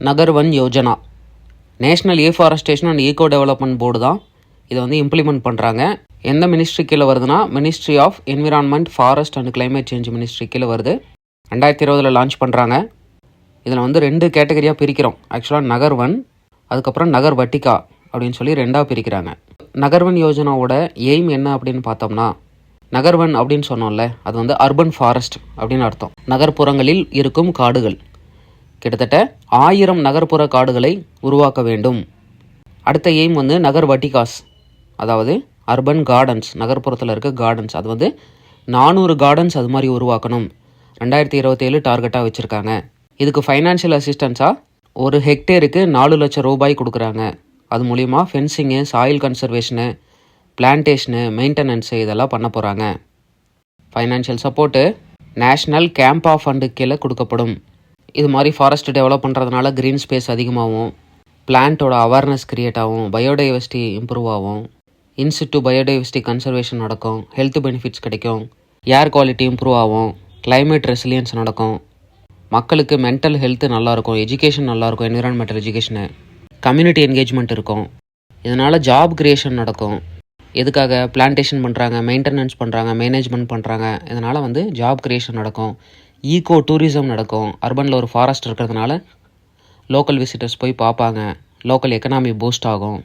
Nagar Van Yojana. National afforestation and eco development board தான் இதை வந்து இம்ப்ளிமெண்ட் பண்ணுறாங்க எந்த மினிஸ்ட்ரி கீழே வருதுன்னா ministry of environment forest and climate change ministry கீழே வருது. ரெண்டாயிரத்தி இருபதில் லான்ச் பண்ணுறாங்க இதில் வந்து ரெண்டு கேட்டகரியாக பிரிக்கிறோம். ஆக்சுவலாக நகர்வன் அதுக்கப்புறம் நகர் வட்டிகா அப்படின்னு சொல்லி ரெண்டாக பிரிக்கிறாங்க. நகர்வன் யோஜனாவோட எய்ம் என்ன அப்படின்னு பார்த்தோம்னா நகர்வன் அப்படின்னு சொன்னோம்ல அது வந்து அர்பன் ஃபாரஸ்ட் அப்படின்னு அர்த்தம். நகர்ப்புறங்களில் இருக்கும் காடுகள். கிட்டத்தட்ட ஆயிரம் நகர்ப்புற காடுகளை உருவாக்க வேண்டும். அடுத்த எய்ம் வந்து நகர் வட்டிகாஸ் அதாவது அர்பன் கார்டன்ஸ் நகர்ப்புறத்தில் இருக்க கார்டன்ஸ் அது வந்து நானூறு கார்டன்ஸ் அது மாதிரி உருவாக்கணும். ரெண்டாயிரத்தி இருபத்தேழு டார்கெட்டாக வச்சுருக்காங்க. இதுக்கு ஃபைனான்ஷியல் அசிஸ்டன்ஸாக ஒரு ஹெக்டேருக்கு நாலு லட்சம் ரூபாய் கொடுக்குறாங்க. அது மூலிமா fencing soil conservation plantation maintenance இதெல்லாம் பண்ண போகிறாங்க financial support national CAMPA fund கீழே கொடுக்கப்படும். இது மாதிரி ஃபாரஸ்ட் டெவலப் பண்ணுறதுனால க்ரீன் ஸ்பேஸ் அதிகமாகும். பிளான்ட்டோட அவேர்னஸ் க்ரியேட் ஆகும். பயோடைவர்சிட்டி இம்ப்ரூவ் ஆகும். இன்சிட்டு பயோடைவர்சிட்டி கன்சர்வேஷன் நடக்கும். ஹெல்த் பெனிஃபிட்ஸ் கிடைக்கும். ஏர் குவாலிட்டி இம்ப்ரூவ் ஆகும். கிளைமேட் ரெசிலியன்ஸ் நடக்கும். மக்களுக்கு மென்டல் ஹெல்த்து நல்லாயிருக்கும் எஜுகேஷன் நல்லாயிருக்கும் என்விரான்மெண்டல் எஜுகேஷனு கம்யூனிட்டி என்கேஜ்மெண்ட் இருக்கும். இதனால் ஜாப் கிரியேஷன் நடக்கும். எதுக்காக? பிளான்டேஷன் பண்ணுறாங்க மெயின்டெனன்ஸ் பண்ணுறாங்க மேனேஜ்மெண்ட் பண்ணுறாங்க இதனால் வந்து ஜாப் கிரியேஷன் நடக்கும். ஈகோ டூரிசம் நடக்கும். அர்பனில் ஒரு ஃபாரஸ்ட் இருக்கிறதுனால லோக்கல் விசிட்டர்ஸ் போய் பார்ப்பாங்க. லோக்கல் எக்கனாமி பூஸ்ட் ஆகும்.